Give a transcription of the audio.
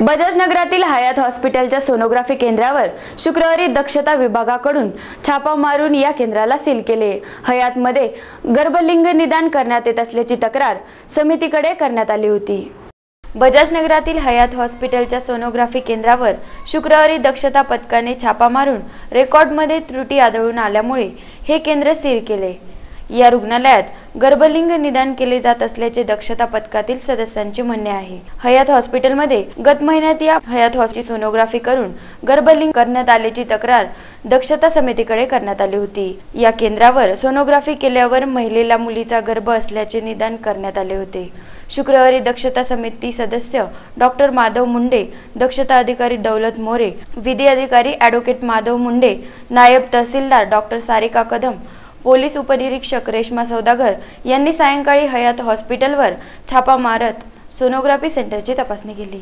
बजाज नगरातील हयात हॉस्पिटलच्या सोनोग्राफी केंद्रावर शुक्रवारी दक्षता विभागाकडून छापा मारून या केंद्राला सील केले. हयातमध्ये गर्भलिंग निदान करण्यात येत असल्याची तक्रार समितीकडे करण्यात आली होती. बजाज नगरातील हयात हॉस्पिटलच्या सोनोग्राफी केंद्रावर शुक्रवारी दक्षता पथकाने छापा मारून रेकॉर्डमध्ये त्रुटी आढळून आल्यामुळे हे केंद्र सील केले. या रुग्णालयात गर्भलिंग निदान केले जात असल्याचे दक्षता पथकातील सदस्यांचे म्हणणे आहे. हयात हॉस्पिटलमध्ये गत महिन्यात या हयात हॉस्पिटल सोनोग्राफी करून गर्भलिंग करण्यात आल्याची तक्रार दक्षता समितीकडे करण्यात आली होती. या केंद्रावर सोनोग्राफी केल्यावर महिलेला मुलीचा गर्भ असल्याचे निदान करण्यात आले होते. शुक्रवारी दक्षता समिती सदस्य डॉक्टर माधव मुंडे दक्षता अधिकारी दौलत मोरे विधी अधिकारी ॲडव्होकेट माधव मुंडे नायब तहसीलदार डॉक्टर सारिका कदम पोलीस उपनिरीक्षक रेश्मा सौदागर यांनी सायंकाळी हयात हॉस्पिटलवर छापा मारत सोनोग्राफी सेंटरची तपासणी केली.